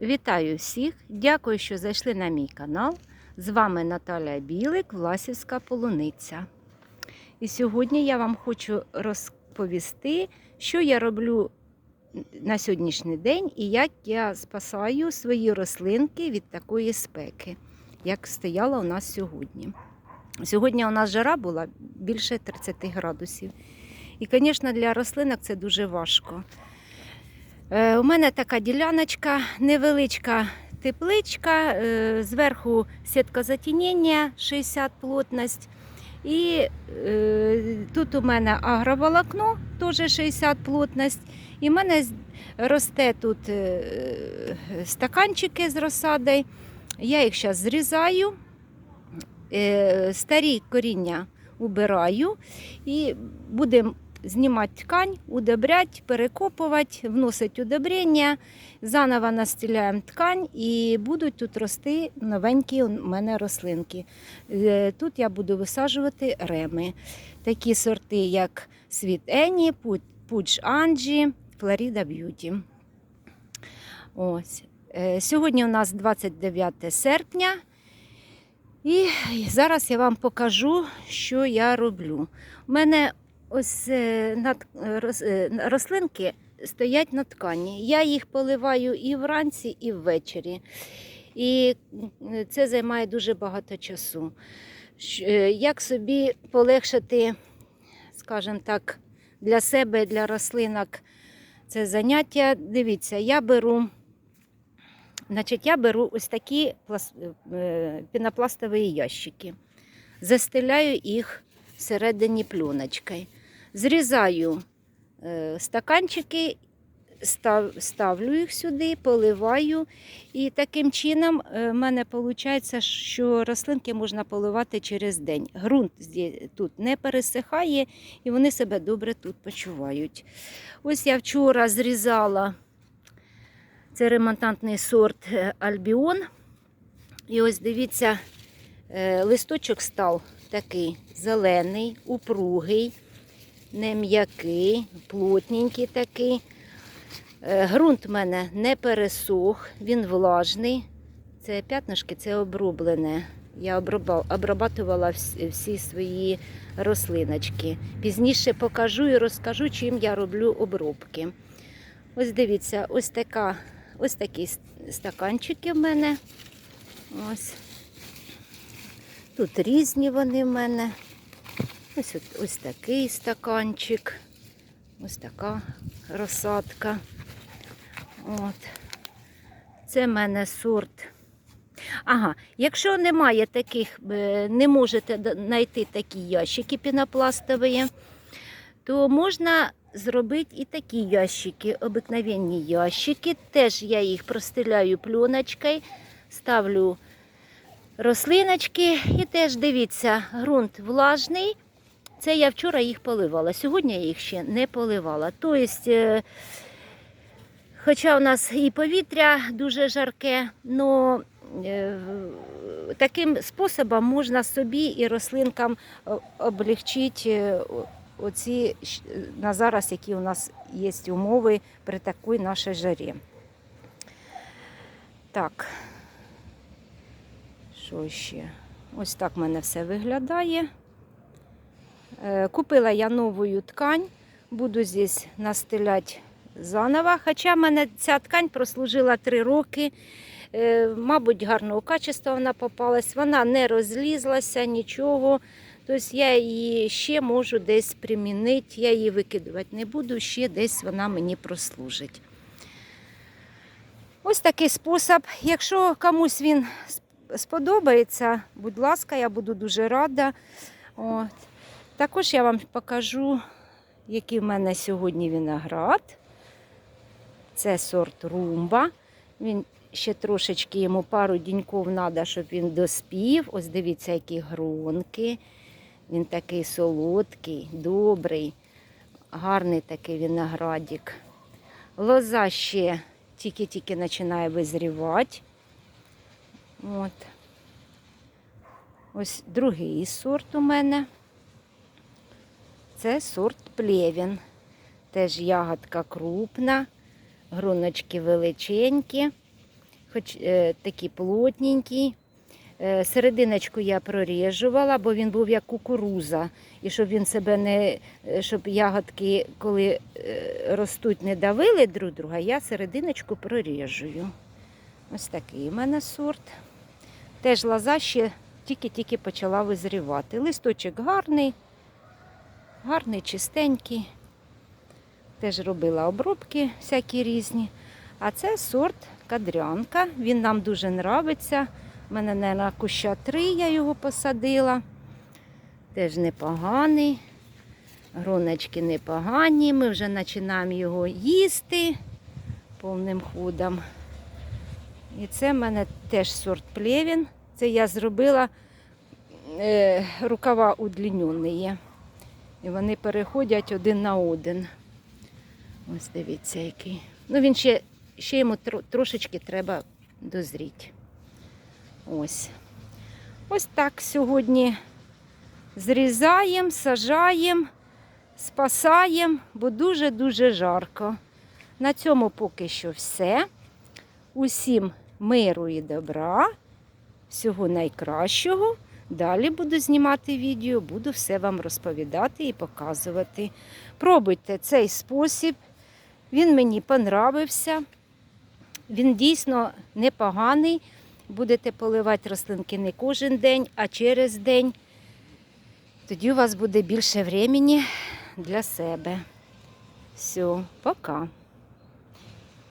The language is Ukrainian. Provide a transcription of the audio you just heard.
Вітаю всіх! Дякую, що зайшли на мій канал. З вами Наталя Білик, Власівська полуниця. І сьогодні я вам хочу розповісти, що я роблю на сьогоднішній день і як я спасаю свої рослинки від такої спеки, як стояла у нас сьогодні. Сьогодні у нас жара була більше 30 градусів. І, звісно, для рослинок це дуже важко. Е, У мене така діляночка, невеличка тепличка, е, зверху сітка затінення 60 плотність. І е, тут у мене агроволокно, теж 60 плотність. І в мене росте тут е, стаканчики з розсадою. Я їх зараз зрізаю, е, старі коріння убираю і будемо знімати ткань, удобрять, перекопувати, вносити удобрення, заново настеляємо ткань і будуть тут рости новенькі у мене рослинки. Е, Тут я буду висаджувати реми. Такі сорти, як Світ Ені, Пудж Анджі, Флоріда Б'юті. Е, Сьогодні у нас 29 серпня. І зараз я вам покажу, що я роблю. У мене ось е, над, е, е, рослинки стоять на ткані. Я їх поливаю і вранці, і ввечері. І це займає дуже багато часу. Як собі полегшити, скажімо так, для себе, для рослинок це заняття. Дивіться, я беру. Значить, я беру ось такі плас- пінопластові ящики, застеляю їх всередині плюночкою, зрізаю е, стаканчики, ставлю їх сюди, поливаю. І таким чином е, в мене виходить, що рослинки можна поливати через день. Грунт тут не пересихає і вони себе добре тут почувають. Ось я вчора зрізала. Це ремонтантний сорт е, Альбіон. І ось дивіться, листочок став такий зелений, упругий, не м'який, плотненький такий. Е, Грунт в мене не пересох, він влажний. Це п'ятнишки, це оброблене. Я обрабатувала всі свої рослиночки. Пізніше покажу і розкажу, чим я роблю обробки. Ось дивіться, ось така, ось такі стаканчики в мене. Ось. Тут різні вони в мене. Ось, ось такий стаканчик. Ось така розсадка. От. Це в мене сорт. Ага, якщо немає таких, е, не можете знайти такі ящики пінопластові, то можна зробити і такі ящики, обикновенні ящики. Теж я їх простеляю пленочкою, ставлю рослиночки і теж дивіться, ґрунт влажний. Це я вчора їх поливала. Сьогодні я їх ще не поливала. Тобто, е, хоча у нас і повітря дуже жарке, але таким способом можна собі і рослинкам о- облегчити е, оці на зараз, які у нас є умови при такій нашій жарі. Так, що ще? Ось так в мене все виглядає. Е, Купила я нову ткань, буду здесь настеляти заново. Хоча мене ця ткань прослужила 3 роки. Е, Мабуть, гарного качества вона попалась. Вона не розлізлася, нічого. Тобто я її ще можу десь примінити, я її викидувати не буду, ще десь вона мені прослужить. Ось такий спосіб. Якщо комусь він сподобається, будь ласка, я буду дуже рада. От. Також я вам покажу, який в мене сьогодні виноград. Це сорт румба. Він ще трошечки йому пару діньків треба, щоб він доспів. Ось дивіться, які гронки. Він такий солодкий, добрий, гарний такий виноградик. Лоза ще тільки-тільки починає визрівати. От. Ось другий сорт у мене. Це сорт плевін. Теж ягодка крупна, груночки величенькі. хоч е, такі плотненькі. Е, серединочку я проріжувала, бо він був як кукуруза. І щоб він себе не, е, щоб ягодки, коли е, ростуть, не давили друг друга, я серединочку проріжую. Ось такий у мене сорт. Теж лоза ще тільки-тільки почала визрівати. Листочок гарний, гарний, чистенький. Теж робила обробки всякі різні. А це сорт кадрянка. Він нам дуже нравиться. У мене не на куща три я його посадила. Теж непоганий. Гроночки непогані. Ми вже починаємо його їсти повним ходом. І це в мене теж сорт плевін. Це я зробила е, рукава удлінені. І вони переходять один на один. Ось дивіться, який. Ну, він ще, ще йому трошечки треба дозріти. Ось. Ось так сьогодні зрізаємо, сажаємо, спасаємо, бо дуже-дуже жарко. На цьому поки що все. Усім миру і добра, всього найкращого. Далі буду знімати відео, буду все вам розповідати і показувати. Пробуйте цей спосіб. Він мені понравився. Він дійсно непоганий. Будете поливати рослинки не кожен день, а через день. Тоді у вас буде більше времени для себе. Все, пока.